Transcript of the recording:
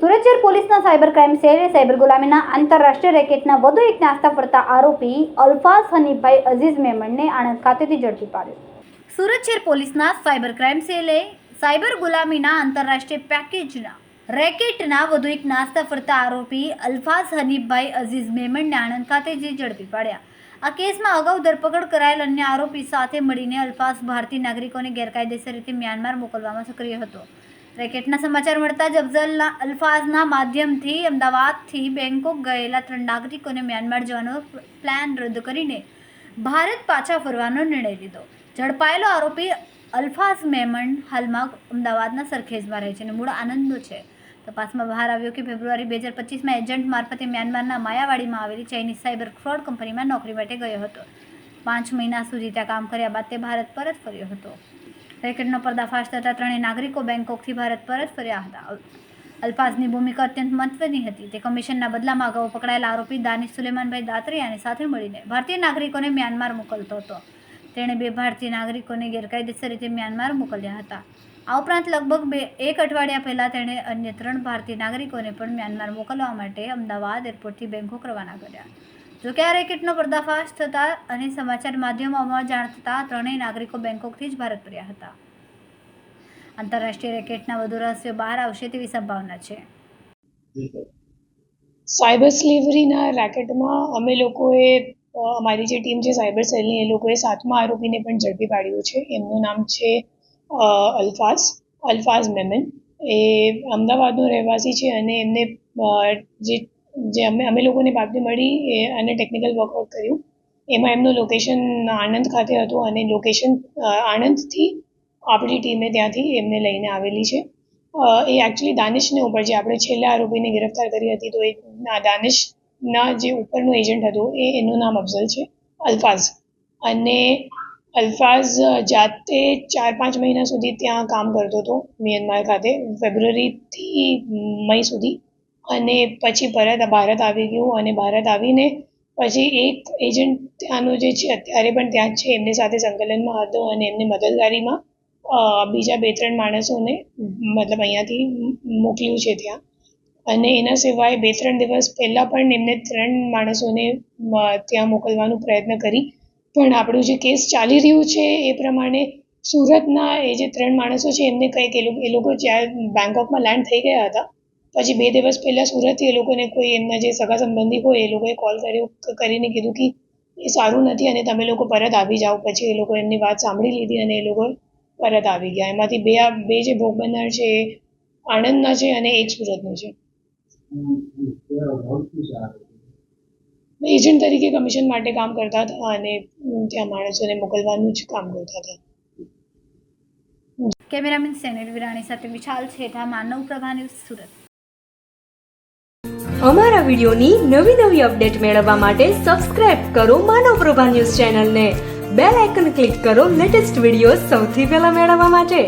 સુરત પોલીસના cyber crime સેલે cyber ગુલામીના આંતરરાષ્ટ્રીય રેકેટના વધુ એક નાસ્તા ફરતા આરોપી અલ્ફાઝ હનીફભાઈ અઝીઝ મેમણને આણંદ ખાતેથી ઝડપી પાડ્યો. સુરત શહેર પોલીસના સાયબર ક્રાઇમ સેલે સાયબર ગુલામીના આંતરરાષ્ટ્રીય પેકેજના રેકેટના વધુ એક નાસ્તા ફરતા આરોપી અલ્ફાઝ હનીફભાઈ અઝીઝ મેમણને આણંદ ખાતેથી ઝડપી પાડ્યા. આ કેસમાં અગાઉ ધરપકડ કરાયેલ અન્ય આરોપી સાથે મળીને અલ્ફાઝ ભારતીય નાગરિકોને ગેરકાયદેસર રીતે મ્યાનમાર મોકલવામાં સક્રિય હતો. રેકેટના સમાચાર મળતા જ અફઝલના અલ્ફાઝના માધ્યમથી અમદાવાદથી બેંકોક ગયેલા ત્રણ નાગરિકોને મ્યાનમાર જવાનો પ્લાન રદ કરીને ભારત પાછા ફરવાનો નિર્ણય લીધો. ઝડપાયેલો આરોપી અલ્ફાઝ મેમણ હાલમાં અમદાવાદના સરખેજમાં રહે છે અને મૂળ આનંદનો છે. તપાસમાં બહાર આવ્યો કે ફેબ્રુઆરી બે હજાર પચીસમાં એજન્ટ મારફતે મ્યાનમારના માયાવાડીમાં આવેલી ચાઇનીઝ સાયબર ફ્રોડ કંપનીમાં નોકરી માટે ગયો હતો. પાંચ મહિના સુધી ત્યાં કામ કર્યા બાદ તે ભારત પરત ફર્યો હતો. રેકેટનો પર્દાફાશ થતાં ત્રણેય નાગરિકો બેંકોકથી ભારત પરત ફર્યા હતા. અલ્ફાઝની ભૂમિકા અત્યંત મહત્વની હતી. તે કમિશનના બદલામાં અગાઉ પકડાયેલા આરોપી દાનિશ સુલેમાનભાઈ દાતરિયાની સાથે મળીને ભારતીય નાગરિકોને મ્યાનમાર મોકલતો હતો. તેણે બે ભારતીય નાગરિકોને ગેરકાયદેસર રીતે મ્યાનમાર મોકલ્યા હતા. આ ઉપરાંત લગભગ બે, એક અઠવાડિયા પહેલાં તેણે અન્ય ત્રણ ભારતીય નાગરિકોને પણ મ્યાનમાર મોકલવા માટે અમદાવાદ એરપોર્ટથી બેંકોક રવાના કર્યા. જોકે આ રેકેટનો પર્દાફાશ થતાં અને સમાચાર માધ્યમોમાં જાણ થતાં ત્રણેય નાગરિકો બેંકોકથી જ ભારત ફર્યા હતા. આંતરરાષ્ટ્રીય રેકેટના વધુ રહસ્યો બહાર આવશે તેવી સંભાવના છે. સાયબર સ્લેવરીના રેકેટમાં અમે લોકોએ અમારી જે ટીમ છે સાયબર સેલની, એ લોકોએ સાતમા આરોપીને પણ ઝડપી પાડ્યો છે. એમનું નામ છે અલ્ફાઝ અલ્ફાઝ મેમન. એ અમદાવાદનો રહેવાસી છે અને એમને જે જે અમે અમે લોકોને બાતમી મળી એ અને ટેકનિકલ વર્કઆઉટ કર્યું. એમાં એમનું લોકેશન આણંદ ખાતે હતું અને લોકેશન આણંદથી આપણી ટીમે ત્યાંથી એમને લઈને આવેલી છે. એ એકચ્યુઅલી દાનિશને ઉપર જે આપણે છેલ્લા આરોપીને ગિરફ્તાર કરી હતી તો એ દાનિશના જે ઉપરનો એજન્ટ હતો એ એનું નામ અફઝલ છે, અલ્ફાઝ. અને અલ્ફાઝ જાતે ચાર પાંચ મહિના સુધી ત્યાં કામ કરતો હતો મ્યાનમાર ખાતે, ફેબ્રુઆરીથી મઈ સુધી. અને પછી પરત ભારત આવી ગયું અને ભારત આવીને પછી એક એજન્ટ ત્યાંનો જે છે, અત્યારે પણ ત્યાં જ છે. એમની સાથે સંકલનમાં હતો અને એમની મદદગારીમાં બીજા બે ત્રણ માણસોને મતલબ અહીંયાથી મોકલ્યું છે ત્યાં. અને એના સિવાય બે ત્રણ દિવસ પહેલાં પણ એમને ત્રણ માણસોને ત્યાં મોકલવાનો પ્રયત્ન કરી. પણ આપણું જે કેસ ચાલી રહ્યું છે એ પ્રમાણે સુરતના એ જે ત્રણ માણસો છે, એમને કંઈક એ લોકો એ લોકો જ્યાં બેંકોકમાં લેન્ડ થઈ ગયા હતા, પછી બે દિવસ પહેલાં સુરતથી એ લોકોને કોઈ એમના જે સગા સંબંધી હોય એ લોકોએ કોલ કર્યો કરીને કીધું કે એ સારું નથી અને તમે લોકો પરત આવી જાઓ. પછી એ લોકો એમની વાત સાંભળી લીધી અને એ લોકો પરત આવી ગયા. એમાંથી બે આ, બે જે ભોગ બનનાર છે એ આણંદના છે અને એક સુરતનો છે. એજન્ટ તરીકે કમિશન માટે કામ કરતા હતા અને ત્યાં માણસોને મોકલવાનું જ કામ કરતા હતા. કેમેરામેન સેનેલ વિરાણી સાથે વિશાલ છેઠા માનવ પ્રભા ન્યૂઝ સુરત. અમારા વિડીયોની નવી નવી અપડેટ મેળવવા માટે સબસ્ક્રાઇબ કરો માનવ પ્રભા ન્યૂઝ ચેનલને. બેલ આઇકન ક્લિક કરો લેટેસ્ટ વીડિયો સૌથી પહેલા મેળવવા માટે.